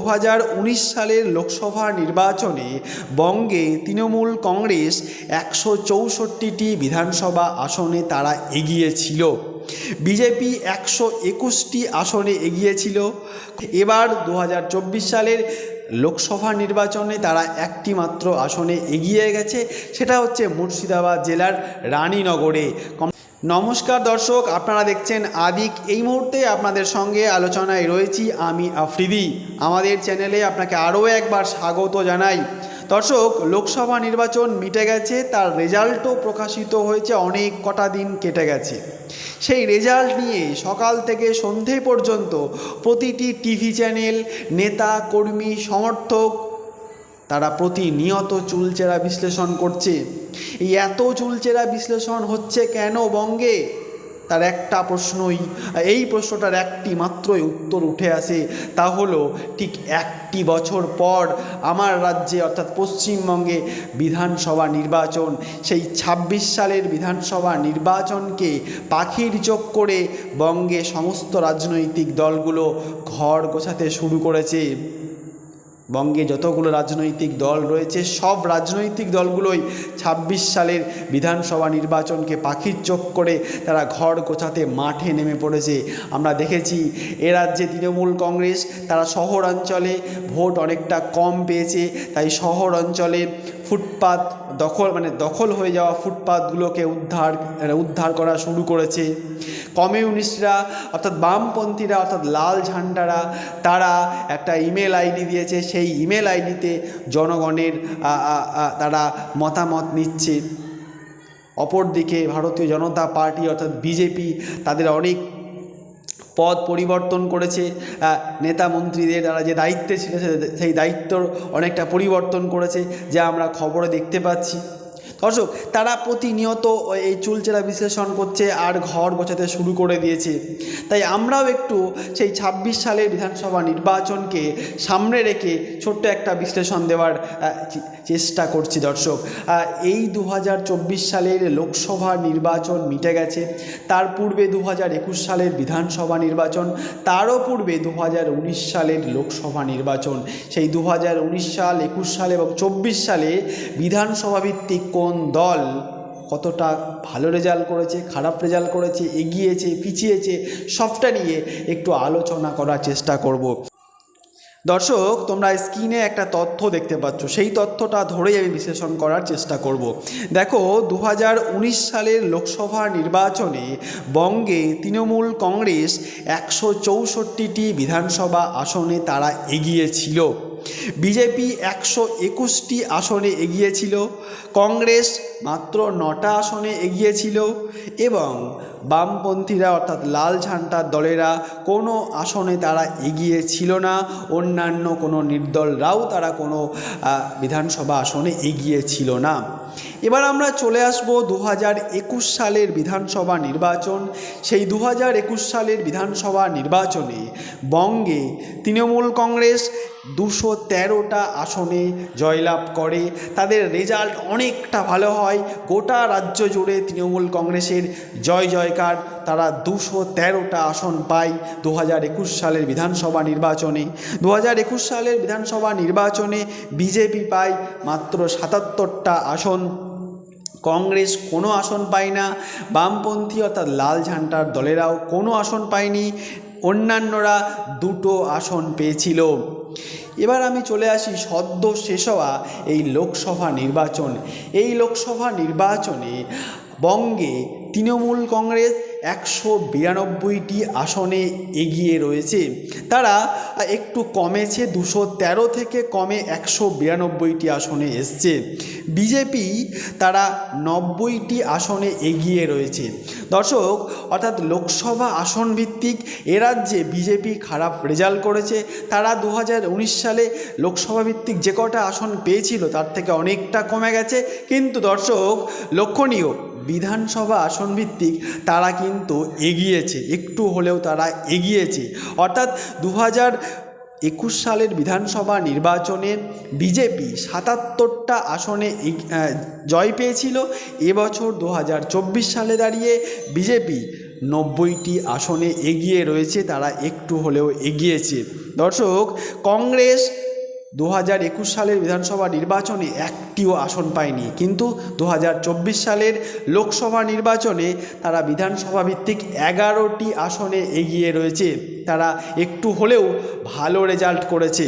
দু হাজার উনিশ সালের লোকসভা নির্বাচনে বঙ্গে তৃণমূল কংগ্রেস একশো বিধানসভা আসনে তারা এগিয়েছিল। বিজেপি একশো একুশটি আসনে এগিয়েছিল। এবার দু হাজার চব্বিশ সালের লোকসভা নির্বাচনে তারা একটি মাত্র আসনে এগিয়ে গেছে, সেটা হচ্ছে মুর্শিদাবাদ জেলার রানীনগরে। নমস্কার দর্শক, আপনারা দেখছেন আদিক। এই মুহূর্তে আপনাদের সঙ্গে আলোচনায় রয়েছি আমি আফ্রিদি। আমাদের চ্যানেলে আপনাকে আরও একবার স্বাগত জানাই। দর্শক, লোকসভা নির্বাচন মিটে গেছে, তার রেজাল্টও প্রকাশিত হয়েছে, অনেক কটা দিন কেটে গেছে। সেই রেজাল্ট নিয়ে সকাল থেকে সন্ধে পর্যন্ত প্রতিটি টিভি চ্যানেল, নেতা, কর্মী, সমর্থক তারা প্রতিনিয়ত চুলচেরা বিশ্লেষণ করছে। এই এত চুলচেরা বিশ্লেষণ হচ্ছে কেন বঙ্গে? তার একটা প্রশ্নই, এই প্রশ্নটার একটি মাত্রই উত্তর উঠে আসে। তা হলো, ঠিক একটি বছর পর আমার রাজ্যে, অর্থাৎ পশ্চিমবঙ্গে বিধানসভা নির্বাচন। সেই ২৬ সালের বিধানসভা নির্বাচনকে পাখির চোখ করে বঙ্গে সমস্ত রাজনৈতিক দলগুলো ঘর গোছাতে শুরু করেছে। বঙ্গে যতগুলো রাজনৈতিক দল রয়েছে, সব রাজনৈতিক দলগুলোই ২৬ সালের বিধানসভা নির্বাচনকে পাখির চোখ করে তারা ঘর গোছাতে মাঠে নেমে পড়েছে। আমরা দেখেছি, এ রাজ্যে তৃণমূল কংগ্রেস, তারা শহর অঞ্চলে ভোট অনেকটা কম পেয়েছে, তাই শহর অঞ্চলে ফুটপাত দখল মানে দখল হয়ে যাওয়া ফুটপাতগুলোকে উদ্ধার মানে উদ্ধার করা শুরু করেছে। কমিউনিস্টরা, অর্থাৎ বামপন্থীরা, অর্থাৎ লাল ঝান্ডারা, তারা একটা ইমেল আইডি দিয়েছে। সেই ইমেল আইডিতে জনগণের তারা মতামত নিচ্ছে। অপরদিকে ভারতীয় জনতা পার্টি, অর্থাৎ বিজেপি, তাদের অনেক পদ পরিবর্তন করেছে নেতা মন্ত্রীদের তারা যে দায়িত্বে ছিল সেই দায়িত্ব অনেকটা পরিবর্তন করেছে, যা আমরা খবরে দেখতে পাচ্ছি। দর্শক, তারা প্রতিনিয়ত এই চুলচেরা বিশ্লেষণ করছে আর ঘর গোছাতে শুরু করে দিয়েছে। তাই আমরাও একটু সেই ২৬ সালের বিধানসভা নির্বাচনকে সামনে রেখে ছোট্ট একটা বিশ্লেষণ দেওয়ার চেষ্টা করছি দর্শক। এই দু হাজার চব্বিশ সালের লোকসভা নির্বাচন মিটে গেছে। তার পূর্বে দু হাজার একুশ সালের বিধানসভা নির্বাচন, তারও পূর্বে দু হাজার উনিশ সালের লোকসভা নির্বাচন। সেই দু হাজার উনিশ সাল, একুশ সাল এবং চব্বিশ সালে বিধানসভা ভিত্তিক কোন দল কতটা ভালো রেজাল্ট করেছে, খারাপ রেজাল্ট করেছে, এগিয়েছে, পিছিয়েছে, সবটা নিয়ে একটু আলোচনা করার চেষ্টা করব। দর্শক, তোমরা স্ক্রিনে একটা তথ্য দেখতে পাচ্ছ। সেই তথ্যটা ধরেই আমি বিশ্লেষণ করার চেষ্টা করব। দেখো দু হাজার উনিশ সালের লোকসভা নির্বাচনে বঙ্গে তৃণমূল কংগ্রেস একশো চৌষট্টিটি বিধানসভা আসনে তারা এগিয়েছিল। বিজেপি একশো একুশটি আসনে এগিয়েছিল, কংগ্রেস মাত্র নটা আসনে এগিয়েছিল এবং বামপন্থীরা অর্থাৎ লাল ঝান্ডার দলেরা কোনো আসনে তারা এগিয়ে ছিল না। অন্যান্য কোনো নির্দলরাও তারা কোনো বিধানসভা আসনে এগিয়ে ছিল না। এবার আমরা চলে আসব দু সালের বিধানসভা নির্বাচন। সেই দু সালের বিধানসভা নির্বাচনে বঙ্গে তৃণমূল কংগ্রেস দুশো তেরোটা আসনে জয়লাভ করে। তাদের রেজাল্ট অনেকটা ভালো হয়। গোটা রাজ্য জুড়ে তৃণমূল কংগ্রেসের জয় জয়কার। তারা দুশো তেরোটা আসন পায় দু হাজার একুশ সালের বিধানসভা নির্বাচনে। দু হাজার একুশ সালের বিধানসভা নির্বাচনে বিজেপি পায় মাত্র সাতাত্তরটা আসন। কংগ্রেস কোনো আসন পায় না। বামপন্থী অর্থাৎ লাল ঝান্ডার দলেরাও কোনো আসন পায়নি। অন্যান্যরা দুটো আসন পেয়েছিল। এবার আমি চলে আসি সদ্য শেষ হওয়া এই লোকসভা নির্বাচন। এই লোকসভা নির্বাচনে বঙ্গে তৃণমূল কংগ্রেস একশো বিরানব্বইটি আসনে এগিয়ে রয়েছে। তারা একটু কমেছে, দুশো তেরো থেকে কমে একশো বিরানব্বইটি আসনে এসছে। বিজেপি তারা নব্বইটি আসনে এগিয়ে রয়েছে। দর্শক, অর্থাৎ লোকসভা আসন ভিত্তিক এ রাজ্যে বিজেপি খারাপ রেজাল্ট করেছে। তারা দু হাজার উনিশ সালে লোকসভা ভিত্তিক যে কটা আসন পেয়েছিল, তার থেকে অনেকটা কমে গেছে। কিন্তু দর্শক, লক্ষণীয়, বিধানসভা আসন ভিত্তিক তারা কিন্তু এগিয়েছে, একটু হলেও তারা এগিয়েছে। অর্থাৎ দু হাজার একুশ সালের বিধানসভা নির্বাচনে বিজেপি সাতাত্তরটা আসনে জয় পেয়েছিল। এবছর দু হাজার চব্বিশ সালে দাঁড়িয়ে বিজেপি নব্বইটি আসনে এগিয়ে রয়েছে, তারা একটু হলেও এগিয়েছে। দর্শক, কংগ্রেস দু হাজার একুশ সালের বিধানসভা নির্বাচনে একটিও আসন পায়নি। কিন্তু দু হাজার চব্বিশ সালের লোকসভা নির্বাচনে তারা বিধানসভা ভিত্তিক এগারোটি আসনে এগিয়ে রয়েছে। তারা একটু হলেও ভালো রেজাল্ট করেছে।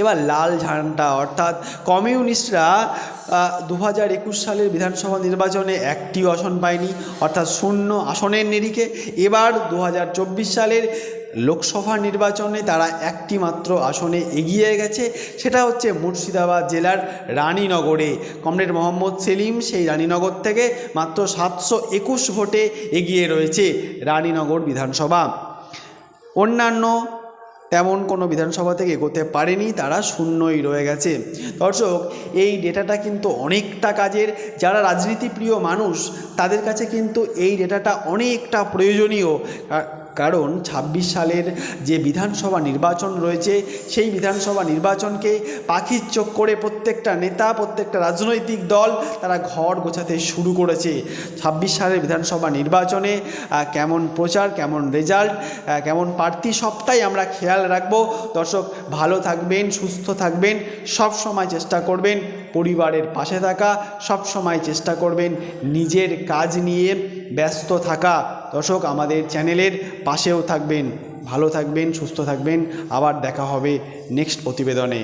এবার লাল ঝান্ডা, অর্থাৎ কমিউনিস্টরা দু হাজার একুশ সালের বিধানসভা নির্বাচনে একটিও আসন পায়নি, অর্থাৎ শূন্য আসনের নিরিখে। এবার দু হাজার চব্বিশ সালের লোকসভা নির্বাচনে তারা একটি মাত্র আসনে এগিয়ে গেছে, সেটা হচ্ছে মুর্শিদাবাদ জেলার রানীনগরে। কমরেড মোহাম্মদ সেলিম সেই রানীনগর থেকে মাত্র সাতশো একুশ ভোটে এগিয়ে রয়েছে রানীনগর বিধানসভা। অন্যান্য তেমন কোনো বিধানসভা থেকে এগোতে পারেনি, তারা শূন্যই রয়ে গেছে। দর্শক, এই ডেটাটা কিন্তু অনেকটা কাজের। যারা রাজনীতিপ্রিয় মানুষ, তাদের কাছে কিন্তু এই ডেটাটা অনেকটা প্রয়োজনীয়। কারণ ২৬ সালের যে বিধানসভা নির্বাচন রয়েছে, সেই বিধানসভা নির্বাচনকে পাখির চোখ করে প্রত্যেকটা নেতা, প্রত্যেকটা রাজনৈতিক দল তারা ঘর গোছাতে শুরু করেছে। ২৬ সালের বিধানসভা নির্বাচনে কেমন প্রচার, কেমন রেজাল্ট কেমন প্রার্থী সবটাই আমরা খেয়াল রাখব। দর্শক, ভালো থাকবেন, সুস্থ থাকবেন সব সময় চেষ্টা করবেন। পরিবারের পাশে থাকা, সব সময় চেষ্টা করবেন নিজের কাজ নিয়ে ব্যস্ত থাকা। দর্শক, আমাদের চ্যানেলের পাশেও থাকবেন, ভালো থাকবেন, সুস্থ থাকবেন। আবার দেখা হবে নেক্সট প্রতিবেদনে।